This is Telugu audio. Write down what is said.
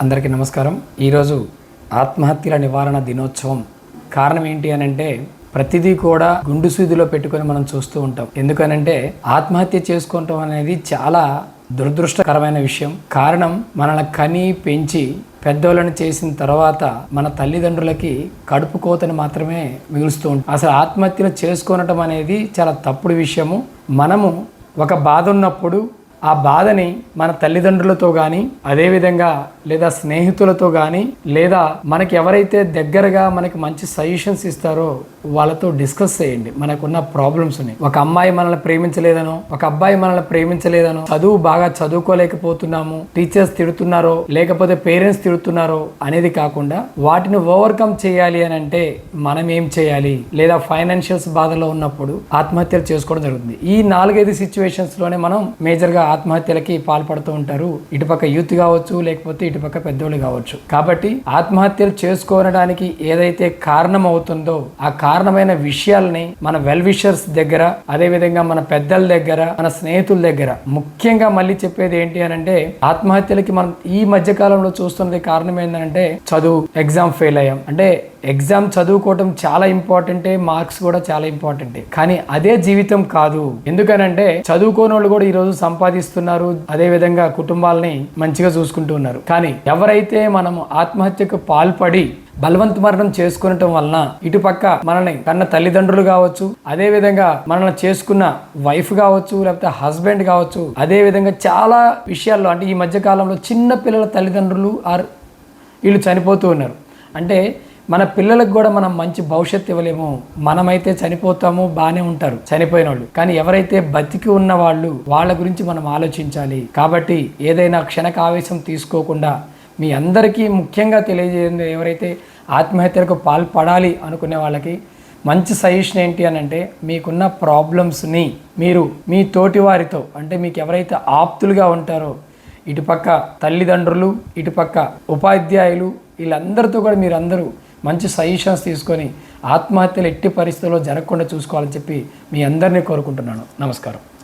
అందరికీ నమస్కారం. ఈరోజు ఆత్మహత్యల నివారణ దినోత్సవం. కారణం ఏంటి అని అంటే ప్రతిదీ కూడా గుండు సూదిలో పెట్టుకొని మనం చూస్తూ ఉంటాం. ఎందుకనంటే ఆత్మహత్య చేసుకోవటం అనేది చాలా దురదృష్టకరమైన విషయం. కారణం మనల్ని కని పెంచి పెద్దోళ్ళని చేసిన తర్వాత మన తల్లిదండ్రులకి కడుపు కోతని మాత్రమే మిగులుస్తూ ఉంటాం. అసలు ఆత్మహత్యలు చేసుకోనటం అనేది చాలా తప్పుడు విషయము. మనము ఒక బాధ ఉన్నప్పుడు ఆ బాధని మన తల్లిదండ్రులతో కానీ అదేవిధంగా లేదా స్నేహితులతో కానీ లేదా మనకి ఎవరైతే దగ్గరగా మనకి మంచి సజెషన్స్ ఇస్తారో వాళ్ళతో డిస్కస్ చేయండి. మనకున్న ప్రాబ్లమ్స్ని ఒక అమ్మాయి మనల్ని ప్రేమించలేదనో ఒక అబ్బాయి మనల్ని ప్రేమించలేదనో చదువు బాగా చదువుకోలేకపోతున్నాము టీచర్స్ తిడుతున్నారో లేకపోతే పేరెంట్స్ తిడుతున్నారో అనేది కాకుండా వాటిని ఓవర్కమ్ చేయాలి అని అంటే మనం ఏం చేయాలి? లేదా ఫైనాన్షియల్స్ బాధలో ఉన్నప్పుడు ఆత్మహత్యలు చేసుకోవడం జరుగుతుంది. ఈ నాలుగైదు సిచ్యువేషన్స్లోనే మనం మేజర్గా ఆత్మహత్యలకి పాల్పడుతూ ఉంటారు. ఇటుపక్క యూత్ కావచ్చు లేకపోతే ఇటుపక్క పెద్దోళ్ళు కావచ్చు. కాబట్టి ఆత్మహత్యలు చేసుకోవడానికి ఏదైతే కారణం అవుతుందో ఆ కారణమైన విషయాల్ని మన వెల్ విషర్స్ దగ్గర అదే విధంగా మన పెద్దల దగ్గర మన స్నేహితుల దగ్గర ముఖ్యంగా మళ్ళీ చెప్పేది ఏంటి అని అంటే ఆత్మహత్యలకి మనం ఈ మధ్య కాలంలో చూస్తున్నది కారణం ఏంటంటే చదువు ఎగ్జామ్ ఫెయిల్ అయ్యాం. అంటే ఎగ్జామ్ చదువుకోవటం చాలా ఇంపార్టెంటే మార్క్స్ కూడా చాలా ఇంపార్టెంటే. కానీ అదే జీవితం కాదు. ఎందుకనంటే చదువుకోని వాళ్ళు కూడా ఈరోజు సంపాదిస్తున్నారు. అదే విధంగా కుటుంబాలని మంచిగా చూసుకుంటూ ఉన్నారు. కానీ ఎవరైతే మనం ఆత్మహత్యకు పాల్పడి బలవంత మరణం చేసుకునటం వలన ఇటుపక్క మనల్ని కన్న తల్లిదండ్రులు కావచ్చు అదే విధంగా మనల్ని చేసుకున్న వైఫ్ కావచ్చు లేకపోతే హస్బెండ్ కావచ్చు అదే విధంగా చాలా విషయాల్లో అంటే ఈ మధ్య కాలంలో చిన్న పిల్లల తల్లిదండ్రులు ఆర్ వీళ్ళు చనిపోతూ ఉన్నారు. అంటే మన పిల్లలకు కూడా మనం మంచి భవిష్యత్తు ఇవ్వలేము. మనమైతే చనిపోతాము బాగానే ఉంటారు చనిపోయిన వాళ్ళు కానీ ఎవరైతే బతికి ఉన్న వాళ్ళు వాళ్ళ గురించి మనం ఆలోచించాలి. కాబట్టి ఏదైనా క్షణక ఆవేశం తీసుకోకుండా మీ అందరికీ ముఖ్యంగా తెలియజేయండి ఎవరైతే ఆత్మహత్యలకు పాల్పడాలి అనుకునే వాళ్ళకి మంచి సజెషన్ ఏంటి అని అంటే మీకున్న ప్రాబ్లమ్స్ని మీరు మీ తోటి వారితో అంటే మీకు ఎవరైతే ఆప్తులుగా ఉంటారో ఇటుపక్క తల్లిదండ్రులు ఇటుపక్క ఉపాధ్యాయులు వీళ్ళందరితో కూడా మీరందరూ మంచి సజెషన్స్ తీసుకొని ఆత్మహత్యలు ఎట్టి పరిస్థితుల్లో జరగకుండా చూసుకోవాలని చెప్పి మీ అందరినీ కోరుకుంటున్నాను. నమస్కారం.